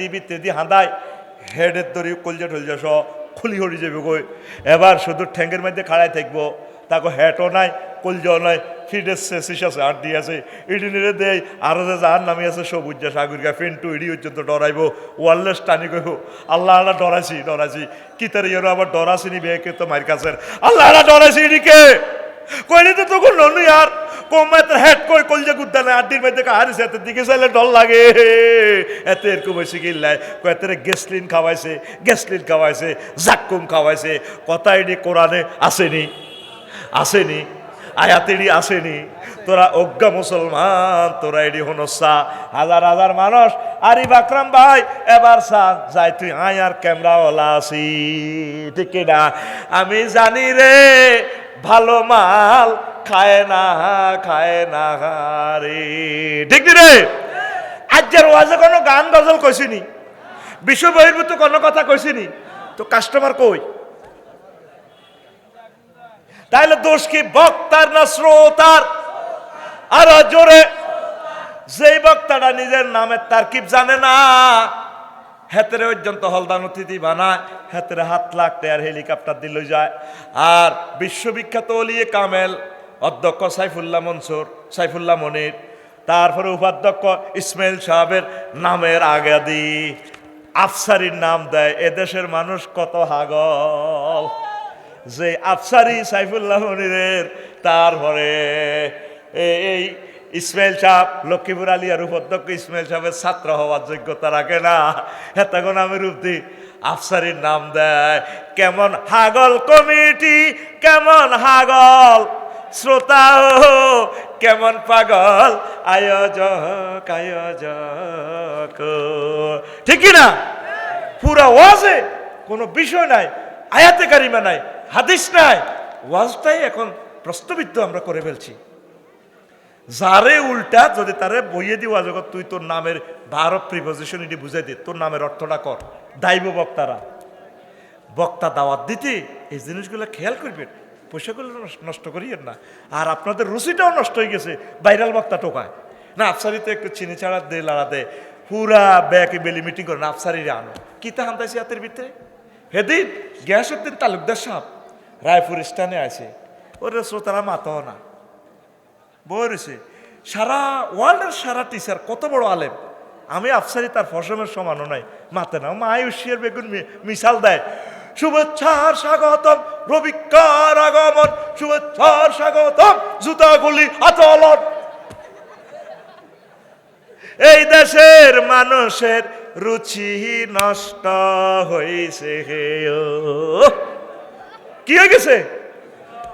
দি বিতে দি হেডের দড়ি কলজা টলজা সহ খুলি হরি যাবে গই এবার শুধু ঠ্যাঙ্গের মধ্যে খাড়াই থাকব, তাকে হ্যাটও নাই, কলজাও নাই, ফিডের শেষ আছে দিয়ে আছে, ইডি নিরে দেয় আরও যে যার নামে আছে, সবুজ যা সাগরিকা, ফেন্টু ইডি পর্যন্ত ডরাইব। ওয়ারলেস টানি কইব, আল্লাহ আল্লাহ ডরাইছি ডরাইছি। কি তার ইয়েরও আবার ডরাছি নি বেকে তো মার কাছে আল্লাহ আল্লাহ ডরাইছি ইডিকে। কইলে তো তখন ননু আর কোমায় তার হেড কই কলজা গুদ্দা না আড্ডির মধ্যে হারিস এত দিকে চাইলে ডর লাগে। এত এরকম হয়েছে গিল্লায় কয়েতে গ্যাসলিন খাওয়াইছে গ্যাসলিন খাওয়াইছে, জাক্কুম খাওয়াইছে। কথা এটি কোরআনে আসেনি আসেনি আয়াতেরই আসেনি। তোরা অজ্ঞা মুসলমান, তোরা এডি হনসা হাজার হাজার মানুষ আরি বাকরাম ভাই, এবার সা যাই, তুই আয় আর ক্যামেরাওয়ালা আছি ঠিক না আমি জানি রে, ভালো মাল খায় না খায় না রে। ঠিক বহির্ভূত কোনো কথা কইছিনি তো কাস্টমার কই? তাহলে দোষ কি? বক্তার না শ্রোতার? আর জোরে। যেই বক্তাটা নিজের নামের তারকিব জানে না, হেতেরে পর্যন্ত হলদান অতিথি বানায় হেতেরে হাত লাগতে আর হেলিকপ্টার দিল যায়। আর বিশ্ববিখ্যাত অলিয়ে কামেল অধ্যক্ষ সাইফুল্লাহ মনসুর, সাইফুল্লাহ মনির, তারপরে উপাধ্যক্ষ ইসমাইল সাহেবের নামের আগাদি। আফসারির নাম দেয়, এদেশের মানুষ কত হাগল। যে আফসারি সাইফুল্লাহ মনিরের, তারপরে এই ইসমাইল সাহেব, লক্ষ্মীপুর আলিয়ার উপাধ্যক্ষ ইসমাইল সাহেবের ছাত্র হওয়ার যোগ্যতা রাখে না। এতক্ষণ আমি রূপদি আফসারির নাম দেয়। কেমন হাগল কমিটি, কেমন হাগল। শ্রোতা, কেমন পাগল? আয়োজক আয়োজক। ঠিকই না পুরা ওয়াজে কোনো বিষয় নাই, আয়াতে কারিমা নাই, হাদিস নাই। ওয়াজটাই এখন প্রস্তাবিত আমরা করে ফেলছি। যারে উল্টা যদি তারে বইয়ে দি ওয়াজ তুই তোর নামের ভার প্রিপোজিশন এটি বুঝাই দে, তোর নামের অর্থটা কর। দাইব বক্তারা। বক্তা দাওয়াত দিতে এই জিনিসগুলো খেয়াল করবেন। পয়সাগুলো নষ্ট- করিয়েন না। আর আপনাদের রুচিটাও নষ্ট হয়ে গেছে, ভাইরাল বক্তা টোকায়। না, আফসারিতে একটু চিনি ছাড়া দে, লাড়া দে। পুরা ব্যাকে বেলি মিটিং করে না, আফসারিরে আনো। কি তা হান্তাইছি হাতের ভিতরে? হেদিন গ্যাসুদ্দিন তালুকদার সাহেব রায়পুর স্টানে আছে। ওরে শ্রোতারা মাতাও না। বই রয়েছে। সারা ওয়ার্ল্ডের সারা টিচার কত বড় আলেম। আমি আফসারি তার ফসমের সমানও নাই। মাতে না মা আয়ুষিয়ার বেগুন মিশাল দেয়। শুভেচ্ছার স্বাগতম, রবিকার আগমন, শুভেচ্ছার স্বাগতম, জুতাগুলি আচলন এই দেশের মানুষের রুচি নষ্ট হয়েছে। কি হয়ে গেছে